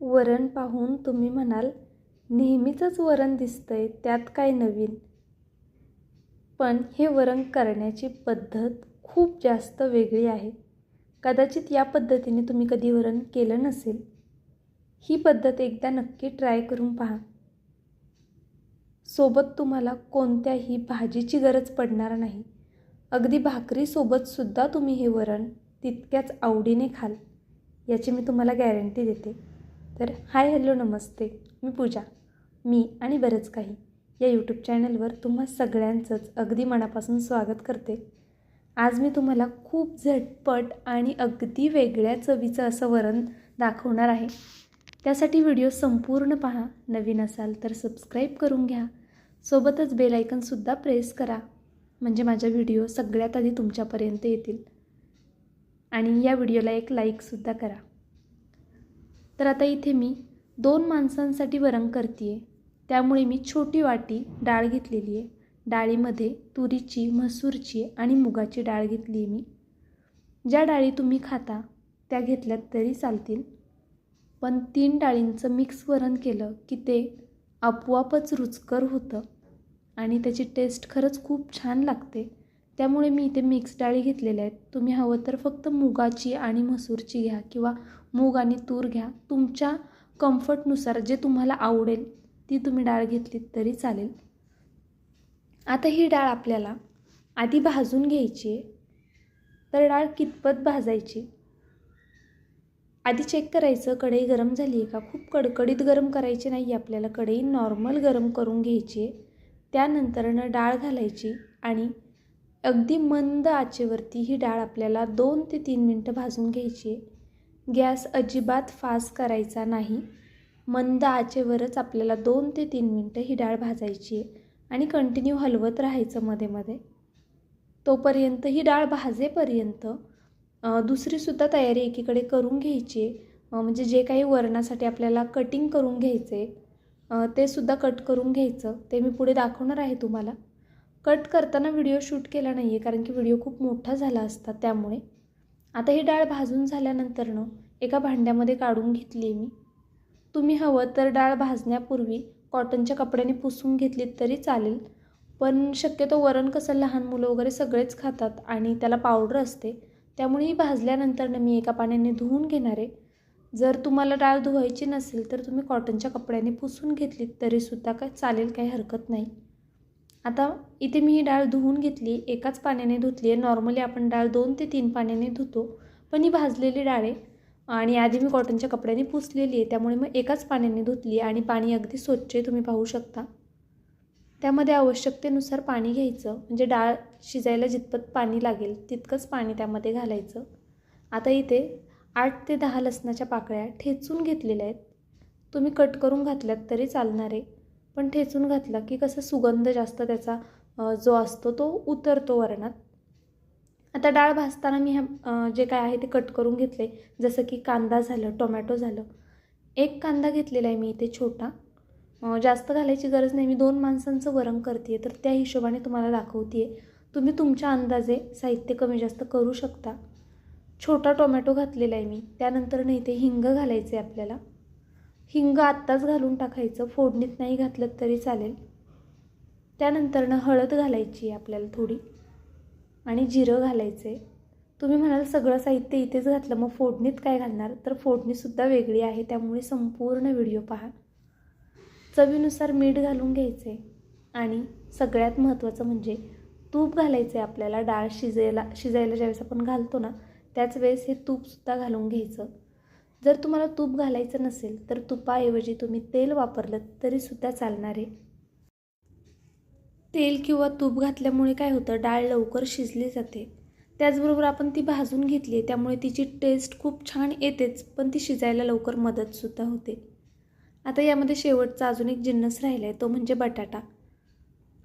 वरण पाहून तुम्ही म्हणाल नेहमीचंच वरण दिसतंय त्यात काय नवीन? पण हे वरण करण्याची पद्धत खूप जास्त वेगळी आहे. कदाचित या पद्धतीने तुम्ही कधी वरण केलं नसेल. ही पद्धत एकदा नक्की ट्राय करून पहा. सोबत तुम्हाला कोणत्याही भाजीची गरज पडणार नाही. अगदी भाकरीसोबतसुद्धा तुम्ही हे वरण तितक्याच आवडीने खाल याची मी तुम्हाला गॅरंटी देते. तर हाय हॅलो नमस्ते मी पूजा. मी आणि बरंच काही या यूट्यूब चॅनलवर तुम्हा सगळ्यांचंच अगदी मनापासून स्वागत करते. आज मी तुम्हाला खूप झटपट आणि अगदी वेगळ्या चवीचं असं वरण दाखवणार आहे. त्यासाठी व्हिडिओ संपूर्ण पहा नवीन असाल तर सबस्क्राईब करून घ्या. सोबतच बेलायकनसुद्धा प्रेस करा म्हणजे माझ्या व्हिडिओ सगळ्यात आधी तुमच्यापर्यंत येतील. आणि या व्हिडिओला एक लाईकसुद्धा करा. तर आता इथे मी दोन माणसांसाठी वरण करते आहे त्यामुळे मी छोटी वाटी डाळ घेतलेली आहे. डाळीमध्ये तुरीची मसूरची आणि मुगाची डाळ घेतली आहे मी. ज्या डाळी तुम्ही खाता त्या घेतल्यात तरी चालतील. पण तीन डाळींचं मिक्स वरण केलं की ते आपोआपच रुचकर होतं आणि त्याची टेस्ट खरंच खूप छान लागते. त्यामुळे मी इथे मिक्स डाळी घेतलेल्या आहेत. तुम्ही हवं तर फक्त मुगाची आणि मसूरची घ्या किंवा मूग आणि तूर घ्या. तुमच्या कम्फर्टनुसार जे तुम्हाला आवडेल ती तुम्ही डाळ घेतलीत तरी चालेल. आता ही डाळ आपल्याला आधी भाजून घ्यायची आहे. तर डाळ कितपत भाजायची? आधी चेक करायचं कढई गरम झाली आहे का? खूप कडकडीत गरम करायची नाही आपल्याला. कढई नॉर्मल गरम करून घ्यायची आहे. त्यानंतरनं डाळ घालायची आणि अगदी मंद आचेवरती ही डाळ आपल्याला दोन ते तीन मिनटं भाजून घ्यायची आहे. गॅस अजिबात फास्ट करायचा नाही. मंद आचेवरच आपल्याला दोन ते तीन मिनटं ही डाळ भाजायची आहे आणि कंटिन्यू हलवत राहायचं मध्ये मध्ये. तोपर्यंत ही डाळ भाजेपर्यंत दुसरीसुद्धा तयारी एकीकडे करून घ्यायची म्हणजे जे काही वरणासाठी आपल्याला कटिंग करून घ्यायचे ते सुद्धा कट करून घ्यायचं. ते मी पुढे दाखवणार आहे तुम्हाला. कट करताना व्हिडिओ शूट केला नाही आहे कारण की व्हिडिओ खूप मोठा झाला असता त्यामुळे. आता ही डाळ भाजून झाल्यानंतरनं एका भांड्यामध्ये काढून घेतली आहे मी. तुम्ही हवं तर डाळ भाजण्यापूर्वी कॉटनच्या कपड्याने पुसून घेतलीत तरी चालेल पण शक्यतो वरण कसं लहान मुलं वगैरे सगळेच खातात आणि त्याला पावडर असते त्यामुळे ही भाजल्यानंतरनं मी एका पाण्याने धुवून घेणार आहे. जर तुम्हाला डाळ धुवायची नसेल तर तुम्ही कॉटनच्या कपड्याने पुसून घेतलीत तरीसुद्धा काय चालेल काही हरकत नाही. आता इथे मी ही डाळ धुवून घेतली एकाच पाण्याने धुतली आहे. नॉर्मली आपण डाळ दोन ते तीन पाण्याने धुतो पण ही भाजलेली डाळ आहे. आणि आधी मी कॉटनच्या कपड्याने पुसलेली आहे त्यामुळे मग एकाच पाण्याने धुतली आणि पाणी अगदी स्वच्छ आहे तुम्ही पाहू शकता. त्यामध्ये आवश्यकतेनुसार पाणी घ्यायचं म्हणजे डाळ शिजायला जितपत पाणी लागेल तितकंच पाणी त्यामध्ये घालायचं. आता इथे आठ ते दहा लसणाच्या पाकळ्या ठेचून घेतलेल्या आहेत. तुम्ही कट करून घातल्यात तरी चालणार आहे. पण ठेचून घातला की कसं सुगंध जास्त त्याचा जो असतो तो उतरतो वरणात. आता डाळ भाजताना मी ह्या जे काय आहे ते कट करून घेतले. जसं की कांदा झालं टोमॅटो झालं. एक कांदा घेतलेला आहे मी इथे छोटा. जास्त घालायची गरज नाही. मी दोन माणसांचं वरण करते तर त्या हिशोबाने तुम्हाला दाखवते आहे तुम्ही तुमच्या अंदाजे साहित्य कमी जास्त करू शकता. छोटा टोमॅटो घातलेला आहे मी. त्यानंतर नाही ते हिंग घालायचे आपल्याला. हिंग आत्ताच घालून टाकायचं. फोडणीत नाही घातलं तरी चालेल. त्यानंतरनं हळद घालायची आहे आपल्याला थोडी. आणि जिरं घालायचं आहे तुम्ही म्हणाल सगळं साहित्य इथेच घातलं. मग फोडणीत काय घालणार? तर फोडणीसुद्धा वेगळी आहे. त्यामुळे संपूर्ण व्हिडिओ पहा. चवीनुसार मीठ घालून घ्यायचे आणि सगळ्यात महत्त्वाचं म्हणजे तूप घालायचं आहे आपल्याला. डाळ शिजायला शिजायला ज्यावेळेस आपण घालतो ना त्याच वेळेस हे तूपसुद्धा घालून घ्यायचं. जर तुम्हाला तूप घालायचं नसेल तर तुपाऐवजी तुम्ही तेल वापरलं तरीसुद्धा चालणार आहे. तेल किंवा तूप घातल्यामुळे काय होतं डाळ लवकर शिजली जाते. त्याचबरोबर आपण ती भाजून घेतली आहे त्यामुळे तिची टेस्ट खूप छान येतेच पण ती शिजायला लवकर मदतसुद्धा होते. आता यामध्ये शेवटचा अजून एक जिन्नस राहिला आहे तो म्हणजे बटाटा.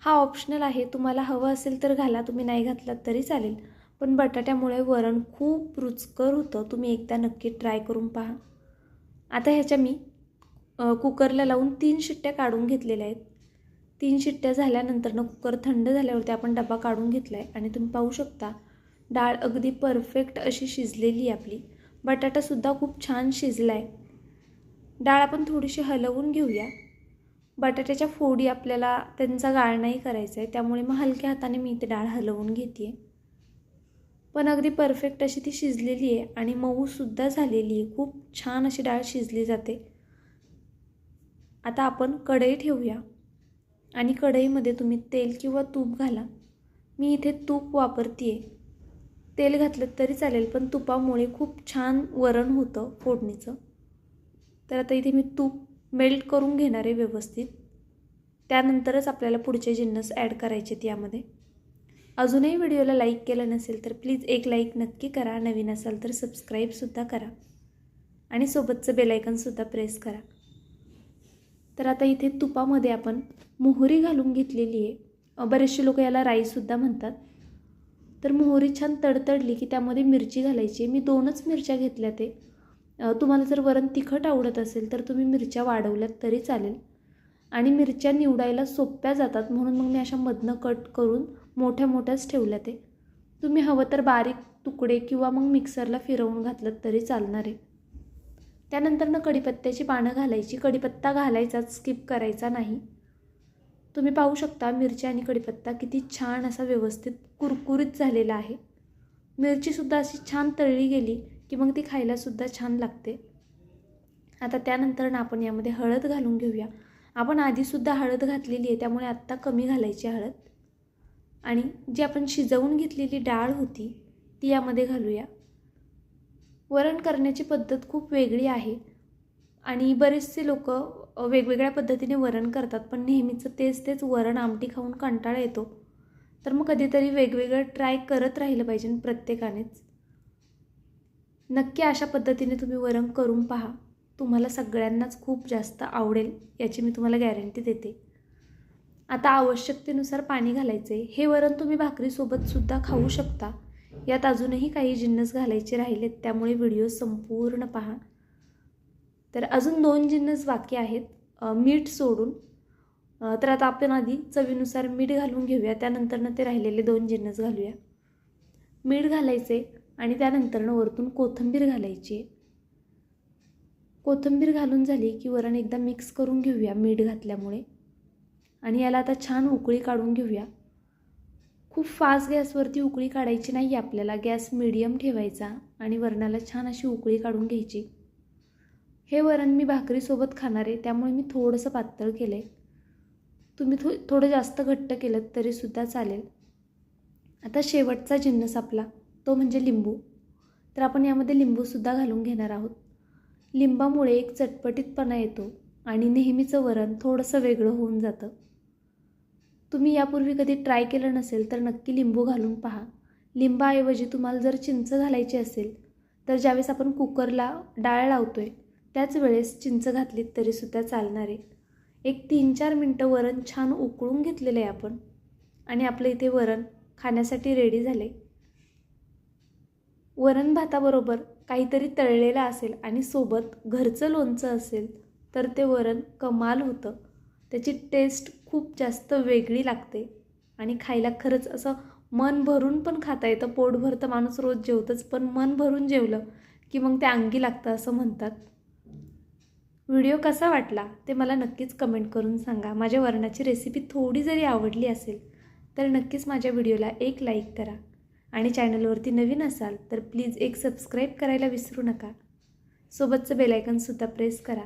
हा ऑप्शनल आहे तुम्हाला हवं असेल तर घाला तुम्ही नाही घातलात तरी चालेल. पण बटाट्यामुळे वरण खूप रुचकर होतं. तुम्ही एकदा नक्की ट्राय करून पहा. आता ह्याच्या मी कुकरला लावून तीन शिट्ट्या काढून घेतलेल्या आहेत. तीन शिट्ट्या झाल्यानंतरनं कुकर थंड झाल्यावरती आपण डबा काढून घेतला आहे आणि तुम्ही पाहू शकता डाळ अगदी परफेक्ट अशी शिजलेली आहे आपली. बटाटासुद्धा खूप छान शिजला आहे डाळ आपण थोडीशी हलवून घेऊया. बटाट्याच्या फोडी आपल्याला त्यांचा गाळ नाही करायचा आहे त्यामुळे मग हलक्या हाताने मी इथे डाळ हलवून घेते पण अगदी परफेक्ट अशी ती शिजलेली आहे आणि मऊसुद्धा झालेली आहे. खूप छान अशी डाळ शिजली जाते. आता आपण कढई ठेवूया. आणि कढईमध्ये तुम्ही तेल किंवा तूप घाला. मी इथे तूप वापरते आहे तेल घातलं तरी चालेल पण तुपामुळे खूप छान वरण होतं फोडणीचं. तर आता इथे मी तूप मेल्ट करून घेणार आहे व्यवस्थित. त्यानंतरच आपल्याला पुढचे जिन्नस ॲड करायचे आहेत यामध्ये. अजूनही व्हिडिओला लाईक केलं नसेल तर प्लीज एक लाईक नक्की करा. नवीन असाल तर सबस्क्राईबसुद्धा करा. आणि सोबतचं बेलायकनसुद्धा प्रेस करा. तर आता इथे तुपामध्ये आपण मोहरी घालून घेतलेली आहे. बरेचसे लोक याला राईसुद्धा म्हणतात. तर मोहरी छान तडतडली की त्यामध्ये मिरची घालायची आहे. मी दोनच मिरच्या घेतल्या ते. तुम्हाला जर वरण तिखट आवडत असेल तर तुम्ही मिरच्या वाढवल्यात तरी चालेल. आणि मिरच्या निवडायला सोप्या जातात. म्हणून मग मी अशा मधनं कट करून मोठ्या मोठ्याच ठेवल्या ते. तुम्ही हवं तर बारीक तुकडे किंवा मग मिक्सरला फिरवून घातलं तरी चालणार आहे. त्यानंतरनं कढीपत्त्याची पानं घालायची. कढीपत्ता घालायचाच स्किप करायचा नाही. तुम्ही पाहू शकता मिरची आणि कढीपत्ता किती छान असा व्यवस्थित कुरकुरीत झालेला आहे. मिरचीसुद्धा अशी छान तळली गेली की मग ती खायलासुद्धा छान लागते. आता त्यानंतरनं आपण यामध्ये हळद घालून घेऊया. आपण आधीसुद्धा हळद घातलेली आहे त्यामुळे आत्ता कमी घालायची हळद. आणि जी आपण शिजवून घेतलेली डाळ होती ती यामध्ये घालूया. वरण करण्याची पद्धत खूप वेगळी आहे आणि बरेचसे लोक वेगवेगळ्या पद्धतीने वरण करतात पण नेहमीचं तेच तेच वरण आमटी खाऊन कंटाळा येतो. तर मग कधीतरी वेगवेगळं ट्राय करत राहिलं पाहिजे प्रत्येकानेच. नक्की अशा पद्धतीने तुम्ही वरण करून पहा. तुम्हाला सगळ्यांनाच खूप जास्त आवडेल याची मी तुम्हाला गॅरंटी देते. आता आवश्यकतेनुसार पाणी घालायचे. हे वरण तुम्ही भाकरीसोबतसुद्धा खाऊ शकता. यात अजूनही काही जिन्नस घालायचे राहिलेत त्यामुळे व्हिडिओ संपूर्ण पहा. तर अजून दोन जिन्नस बाकी आहेत. मीठ सोडून. तर आता आपण आधी चवीनुसार मीठ घालून घेऊया. त्यानंतरनं ते राहिलेले दोन जिन्नस घालूया. मीठ घालायचे आणि त्यानंतरनं वरतून कोथिंबीर घालायची. कोथिंबीर घालून झाली की वरण एकदा मिक्स करून घेऊया मीठ घातल्यामुळे. आणि याला आता छान उकळी काढून घेऊया. खूप फास्ट गॅसवरती उकळी काढायची नाही आपल्याला. गॅस मिडियम ठेवायचा आणि वरणाला छान अशी उकळी काढून घ्यायची. हे वरण मी भाकरीसोबत खाणार आहे त्यामुळे मी थोडंसं पातळ केलं आहे तुम्ही थो थोडं जास्त घट्ट केलं तरीसुद्धा चालेल. आता शेवटचा जिन्नस आपला तो म्हणजे लिंबू. तर आपण यामध्ये लिंबूसुद्धा घालून घेणार आहोत. लिंबामुळे एक चटपटीतपणा येतो आणि नेहमीचं वरण थोडंसं वेगळं होऊन जातं. तुम्ही यापूर्वी कधी ट्राय केलं नसेल तर नक्की लिंबू घालून पहा. लिंबाऐवजी तुम्हाला जर चिंच घालायची असेल तर ज्यावेळेस आपण कुकरला डाळ लावतो आहे त्याच वेळेस चिंच घातलीत तरीसुद्धा चालणार आहे. एक तीन चार मिनटं वरण छान उकळून घेतलेलं आहे आपण. आणि आपलं इथे वरण खाण्यासाठी रेडी झाले वरण भाताबरोबर काहीतरी तळलेलं असेल आणि सोबत घरचं लोणचं असेल तर ते वरण कमाल होतं. त्याची टेस्ट खूप जास्त वेगळी लागते. आणि खायला खरंच असं मन भरून पण खाता येतं. पोटभर तर माणूस रोज जेवतंच पण मन भरून जेवलं की मग ते अंगी लागतं असं म्हणतात. व्हिडिओ कसा वाटला ते मला नक्कीच कमेंट करून सांगा. माझ्या वरणाची रेसिपी थोडी जरी आवडली असेल तर नक्कीच माझ्या व्हिडिओला एक लाईक करा. आणि चॅनलवरती नवीन असाल तर प्लीज एक सबस्क्राईब करायला विसरू नका. सोबतचं बेलायकनसुद्धा प्रेस करा.